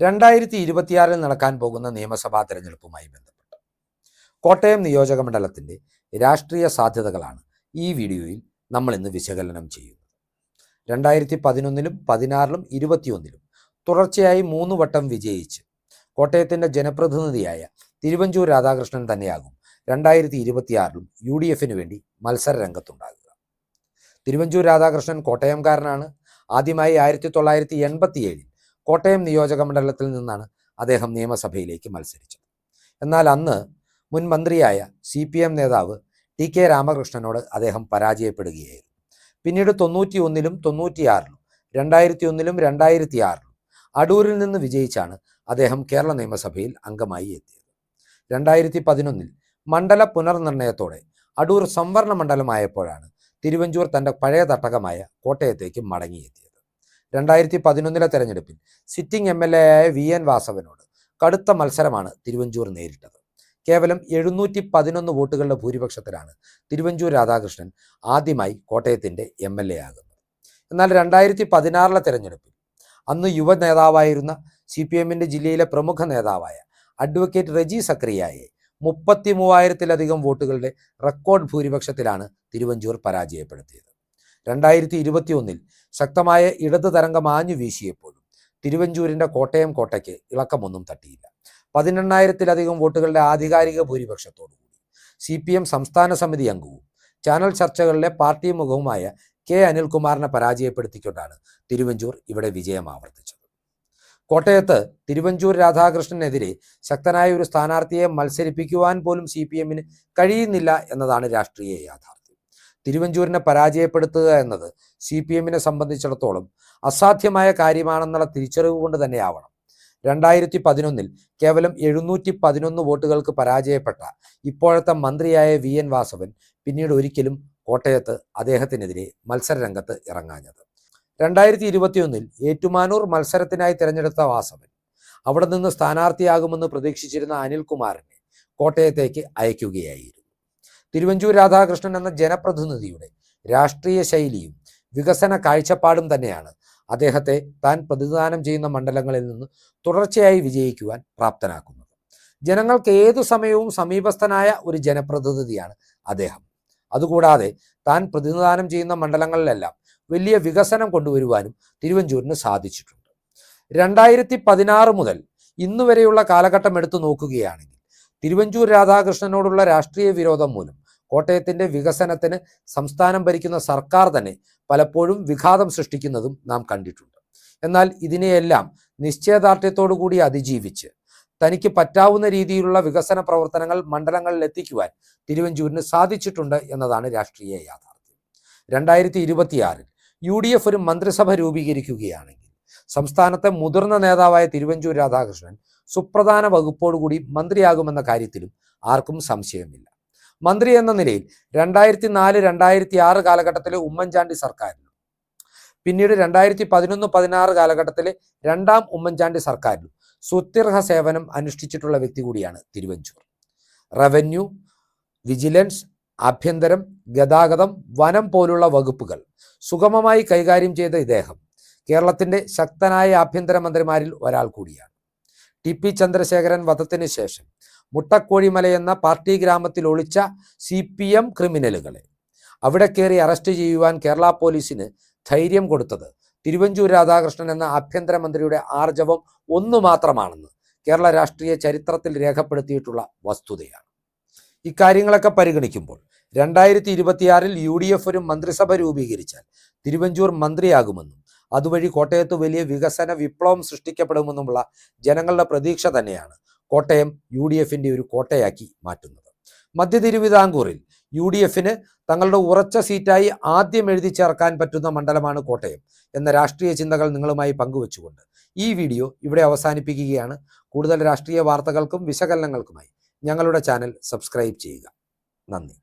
രണ്ടായിരത്തി ഇരുപത്തിയാറിൽ നടക്കാൻ പോകുന്ന നിയമസഭാ തെരഞ്ഞെടുപ്പുമായി ബന്ധപ്പെട്ട് കോട്ടയം നിയോജക മണ്ഡലത്തിന്റെ രാഷ്ട്രീയ സാധ്യതകളാണ് ഈ വീഡിയോയിൽ നമ്മൾ ഇന്ന് വിശകലനം ചെയ്യുന്നത്. രണ്ടായിരത്തി പതിനൊന്നിലും പതിനാറിലും ഇരുപത്തിയൊന്നിലും തുടർച്ചയായി മൂന്ന് വട്ടം വിജയിച്ച് കോട്ടയത്തിന്റെ ജനപ്രതിനിധിയായ തിരുവഞ്ചൂർ രാധാകൃഷ്ണൻ തന്നെയാകും രണ്ടായിരത്തി ഇരുപത്തിയാറിലും യു ഡി എഫിന് വേണ്ടി മത്സര രംഗത്തുണ്ടാകുക തിരുവഞ്ചൂർ രാധാകൃഷ്ണൻ കോട്ടയംകാരനാണ്. ആദ്യമായി ആയിരത്തി തൊള്ളായിരത്തി എൺപത്തിയേഴിൽ കോട്ടയം നിയോജക മണ്ഡലത്തിൽ നിന്നാണ് അദ്ദേഹം നിയമസഭയിലേക്ക് മത്സരിച്ചത്. എന്നാൽ അന്ന് മുൻ മന്ത്രിയായ സി പി എം നേതാവ് ടി കെ രാമകൃഷ്ണനോട് അദ്ദേഹം പരാജയപ്പെടുകയായിരുന്നു. പിന്നീട് തൊണ്ണൂറ്റി ഒന്നിലും തൊണ്ണൂറ്റിയാറിലും രണ്ടായിരത്തി ഒന്നിലും രണ്ടായിരത്തി ആറിലും അടൂരിൽ നിന്ന് വിജയിച്ചാണ് അദ്ദേഹം കേരള നിയമസഭയിൽ അംഗമായി എത്തിയത്. രണ്ടായിരത്തി പതിനൊന്നിൽ മണ്ഡല പുനർനിർണയത്തോടെ അടൂർ സംവരണ മണ്ഡലമായപ്പോഴാണ് തിരുവഞ്ചൂർ തന്റെ പഴയ തട്ടകമായ കോട്ടയത്തേക്ക് മടങ്ങിയെത്തിയത്. രണ്ടായിരത്തി പതിനൊന്നിലെ തെരഞ്ഞെടുപ്പിൽ സിറ്റിംഗ് എം എൽ എ ആയ വി എൻ വാസവനോട് കടുത്ത മത്സരമാണ് തിരുവഞ്ചൂർ നേരിട്ടത്. കേവലം എഴുന്നൂറ്റി പതിനൊന്ന് വോട്ടുകളുടെ ഭൂരിപക്ഷത്തിലാണ് തിരുവഞ്ചൂർ രാധാകൃഷ്ണൻ ആദ്യമായി കോട്ടയത്തിന്റെ എം എൽ എ ആകുന്നത്. എന്നാൽ രണ്ടായിരത്തി പതിനാറിലെ തെരഞ്ഞെടുപ്പിൽ അന്ന് യുവ നേതാവായിരുന്ന സി പി എമ്മിന്റെ ജില്ലയിലെ പ്രമുഖ നേതാവായ അഡ്വക്കേറ്റ് റെജി സക്രിയയെ മുപ്പത്തി മൂവായിരത്തിലധികം വോട്ടുകളുടെ റെക്കോർഡ് ഭൂരിപക്ഷത്തിലാണ് തിരുവഞ്ചൂർ പരാജയപ്പെടുത്തിയത്. രണ്ടായിരത്തി ഇരുപത്തി ഒന്നിൽ ശക്തമായ ഇടത് തരംഗം ആഞ്ഞു വീശിയപ്പോഴും തിരുവഞ്ചൂരിന്റെ കോട്ടയം കോട്ടയ്ക്ക് ഇളക്കമൊന്നും തട്ടിയില്ല. പതിനെണ്ണായിരത്തിലധികം വോട്ടുകളുടെ ആധികാരിക ഭൂരിപക്ഷത്തോടുകൂടി സി പി എം സംസ്ഥാന സമിതി അംഗവും ചാനൽ ചർച്ചകളിലെ പാർട്ടി മുഖവുമായ കെ അനിൽകുമാറിനെ പരാജയപ്പെടുത്തിക്കൊണ്ടാണ് തിരുവഞ്ചൂർ ഇവിടെ വിജയം ആവർത്തിച്ചത്. കോട്ടയത്ത് തിരുവഞ്ചൂർ രാധാകൃഷ്ണനെതിരെ ശക്തനായ ഒരു സ്ഥാനാർത്ഥിയെ മത്സരിപ്പിക്കുവാൻ പോലും സി പി എമ്മിന് കഴിയുന്നില്ല എന്നതാണ് രാഷ്ട്രീയ യാഥാർത്ഥ്യം. തിരുവഞ്ചൂരിനെ പരാജയപ്പെടുത്തുക എന്നത് സി പി എമ്മിനെ സംബന്ധിച്ചിടത്തോളം അസാധ്യമായ കാര്യമാണെന്നുള്ള തിരിച്ചറിവ് കൊണ്ട് തന്നെയാവണം. രണ്ടായിരത്തി പതിനൊന്നിൽ കേവലം എഴുന്നൂറ്റി പതിനൊന്ന് വോട്ടുകൾക്ക് പരാജയപ്പെട്ട ഇപ്പോഴത്തെ മന്ത്രിയായ വി എൻ വാസവൻ പിന്നീട് ഒരിക്കലും കോട്ടയത്ത് അദ്ദേഹത്തിനെതിരെ മത്സരരംഗത്ത് ഇറങ്ങാഞ്ഞത്. രണ്ടായിരത്തി ഇരുപത്തിയൊന്നിൽ ഏറ്റുമാനൂർ മത്സരത്തിനായി തിരഞ്ഞെടുത്ത വാസവൻ അവിടെ നിന്ന് സ്ഥാനാർത്ഥിയാകുമെന്ന് പ്രതീക്ഷിച്ചിരുന്ന അനിൽകുമാറിനെ കോട്ടയത്തേക്ക് അയക്കുകയായിരുന്നു. തിരുവഞ്ചൂർ രാധാകൃഷ്ണൻ എന്ന ജനപ്രതിനിധിയുടെ രാഷ്ട്രീയ ശൈലിയും വികസന കാഴ്ചപ്പാടും തന്നെയാണ് അദ്ദേഹത്തെ താൻ പ്രതിദാനം ചെയ്യുന്ന മണ്ഡലങ്ങളിൽ നിന്ന് തുടർച്ചയായി വിജയിക്കുവാൻ പ്രാപ്തനാക്കുന്നത്. ജനങ്ങൾക്ക് ഏതു സമയവും സമീപസ്ഥനായ ഒരു ജനപ്രതിനിധിയാണ് അദ്ദേഹം. അതുകൂടാതെ താൻ പ്രതിനിധാനം ചെയ്യുന്ന മണ്ഡലങ്ങളിലെല്ലാം വലിയ വികസനം കൊണ്ടുവരുവാനും തിരുവഞ്ചൂരിന് സാധിച്ചിട്ടുണ്ട്. രണ്ടായിരത്തി പതിനാറ് മുതൽ ഇന്നുവരെയുള്ള കാലഘട്ടം എടുത്തു നോക്കുകയാണെങ്കിൽ തിരുവഞ്ചൂർ രാധാകൃഷ്ണനോടുള്ള രാഷ്ട്രീയ വിരോധം മൂലം കോട്ടയത്തിന്റെ വികസനത്തിന് സംസ്ഥാനം ഭരിക്കുന്ന സർക്കാർ തന്നെ പലപ്പോഴും വിഘാതം സൃഷ്ടിക്കുന്നതും നാം കണ്ടിട്ടുണ്ട്. എന്നാൽ ഇതിനെയെല്ലാം നിശ്ചയദാർഢ്യത്തോടു കൂടി അതിജീവിച്ച് തനിക്ക് പറ്റാവുന്ന രീതിയിലുള്ള വികസന പ്രവർത്തനങ്ങൾ മണ്ഡലങ്ങളിൽ എത്തിക്കുവാൻ തിരുവഞ്ചൂരിന് സാധിച്ചിട്ടുണ്ട് എന്നതാണ് രാഷ്ട്രീയ യാഥാർത്ഥ്യം. രണ്ടായിരത്തി ഇരുപത്തിയാറിൽ യു ഡി എഫ് ഒരു മന്ത്രിസഭ രൂപീകരിക്കുകയാണെങ്കിൽ സംസ്ഥാനത്തെ മുതിർന്ന നേതാവായ തിരുവഞ്ചൂർ രാധാകൃഷ്ണൻ സുപ്രധാന വകുപ്പോടുകൂടി മന്ത്രിയാകുമെന്ന കാര്യത്തിലും ആർക്കും സംശയമില്ല. മന്ത്രി എന്ന നിലയിൽ രണ്ടായിരത്തി നാല് രണ്ടായിരത്തി ആറ് കാലഘട്ടത്തിലെ ഉമ്മൻചാണ്ടി സർക്കാരിലും പിന്നീട് രണ്ടായിരത്തി പതിനൊന്ന് പതിനാറ് കാലഘട്ടത്തിലെ രണ്ടാം ഉമ്മൻചാണ്ടി സർക്കാരിലും സുത്യർഹ സേവനം അനുഷ്ഠിച്ചിട്ടുള്ള വ്യക്തി കൂടിയാണ് തിരുവഞ്ചൂർ. റവന്യൂ വിജിലൻസ് ആഭ്യന്തരം ഗതാഗതം വനം പോലുള്ള വകുപ്പുകൾ സുഗമമായി കൈകാര്യം ചെയ്ത ഇദ്ദേഹം കേരളത്തിന്റെ ശക്തനായ ആഭ്യന്തരമന്ത്രിമാരിൽ ഒരാൾ കൂടിയാണ്. ടി പി ചന്ദ്രശേഖരൻ വധത്തിന് ശേഷം മുട്ടക്കോഴിമല എന്ന പാർട്ടി ഗ്രാമത്തിൽ ഒളിച്ച സി പി എം ക്രിമിനലുകളെ അവിടെ കയറി അറസ്റ്റ് ചെയ്യുവാൻ കേരള പോലീസിന് ധൈര്യം കൊടുത്തത് തിരുവഞ്ചൂർ രാധാകൃഷ്ണൻ എന്ന ആഭ്യന്തരമന്ത്രിയുടെ ആർജവം ഒന്നു മാത്രമാണെന്ന് കേരള രാഷ്ട്രീയ ചരിത്രത്തിൽ രേഖപ്പെടുത്തിയിട്ടുള്ള വസ്തുതയാണ്. ഇക്കാര്യങ്ങളൊക്കെ പരിഗണിക്കുമ്പോൾ രണ്ടായിരത്തി ഇരുപത്തിയാറിൽ യു ഡി എഫ് ഒരു മന്ത്രിസഭ രൂപീകരിച്ചാൽ തിരുവഞ്ചൂർ മന്ത്രിയാകുമെന്നും അതുവഴി കോട്ടയത്ത് വലിയ വികസന വിപ്ലവം സൃഷ്ടിക്കപ്പെടുമെന്നുമുള്ള ജനങ്ങളുടെ പ്രതീക്ഷ തന്നെയാണ് കോട്ടയം യു ഡി എഫിന്റെ ഒരു കോട്ടയാക്കി മാറ്റുന്നത്. മധ്യ തിരുവിതാംകൂറിൽ യു ഡി എഫിന് തങ്ങളുടെ ഉറച്ച സീറ്റായി ആദ്യം എഴുതി ചേർക്കാൻ പറ്റുന്ന മണ്ഡലമാണ് കോട്ടയം എന്ന രാഷ്ട്രീയ ചിന്തകൾ നിങ്ങളുമായി പങ്കുവച്ചുകൊണ്ട് ഈ വീഡിയോ ഇവിടെ അവസാനിപ്പിക്കുകയാണ്. കൂടുതൽ രാഷ്ട്രീയ വാർത്തകൾക്കും വിശകലനങ്ങൾക്കുമായി ഞങ്ങളുടെ ചാനൽ സബ്സ്ക്രൈബ് ചെയ്യുക. നന്ദി.